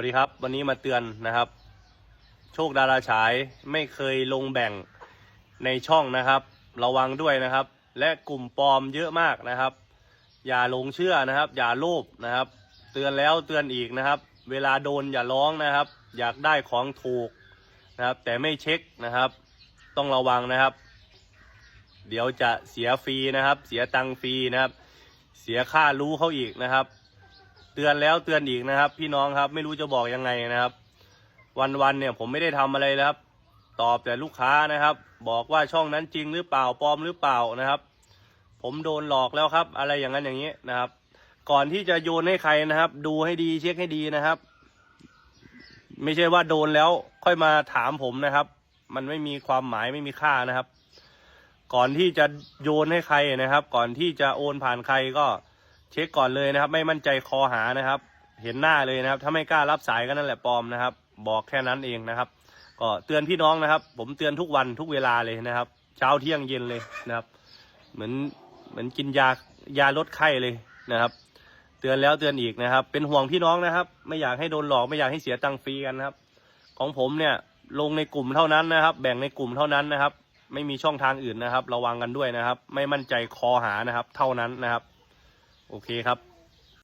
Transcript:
วัสดีครับวันนี้มาเตือนนะครับ โชคดาราฉายไม่เคยลงแบ่งในช่องนะครับ ระวังด้วยนะครับ และกลุ่มปลอมเยอะมากนะครับ อย่าหลงเชื่อนะครับ อย่าโลภนะครับ เตือนแล้วเตือนอีกนะครับ เวลาโดนอย่าร้องนะครับ อยากได้ของถูกนะครับ แต่ไม่เช็คนะครับ ต้องระวังนะครับ เดี๋ยวจะเสียฟรีนะครับ เสียตังฟรีนะครับ เสียค่ารู้เขาอีกนะครับ ตือนแล้วเตือนอีกนะครับ พี่น้องครับไม่รู้จะบอกยังไงนะครับ วันๆเนี่ยผมไม่ได้ทำอะไรแล้วครับ ตอบแต่ลูกค้านะครับ บอกว่าช่องนั้นจริงหรือเปล่าปลอมหรือเปล่านะครับ ผมโดนหลอกแล้วครับ อะไรอย่างนั้นอย่างนี้นะครับ ก่อนที่จะโยนให้ใครนะครับ ดูให้ดีเช็คให้ดีนะครับ ไม่ใช่ว่าโดนแล้วค่อยมาถามผมนะครับ มันไม่มีความหมายไม่มีค่านะครับ ก่อนที่จะโยนให้ใครนะครับ ก่อนที่จะโอนผ่านใครก็ เช็คก่อนเลยนะครับ ไม่มั่นใจคอหานะครับ เห็นหน้าเลยนะครับ ถ้าไม่กล้ารับสายก็นั่นแหละปลอมนะครับ บอกแค่นั้นเองนะครับ ก็เตือนพี่น้องนะครับ ผมเตือนทุกวันทุกเวลาเลยนะครับ เช้าเที่ยงเย็นเลยนะครับ เหมือนเหมือนกินยายาลดไข้เลยนะครับ เตือนแล้วเตือนอีกนะครับ เป็นห่วงพี่น้องนะครับ ไม่อยากให้โดนหลอกไม่อยากให้เสียตังค์ฟรีกันนะครับ ของผมเนี่ยลงในกลุ่มเท่านั้นนะครับ แบ่งในกลุ่มเท่านั้นนะครับ ไม่มีช่องทางอื่นนะครับ ระวังกันด้วยนะครับ ไม่มั่นใจคอหานะครับ เท่านั้นนะครับ โอเคครับ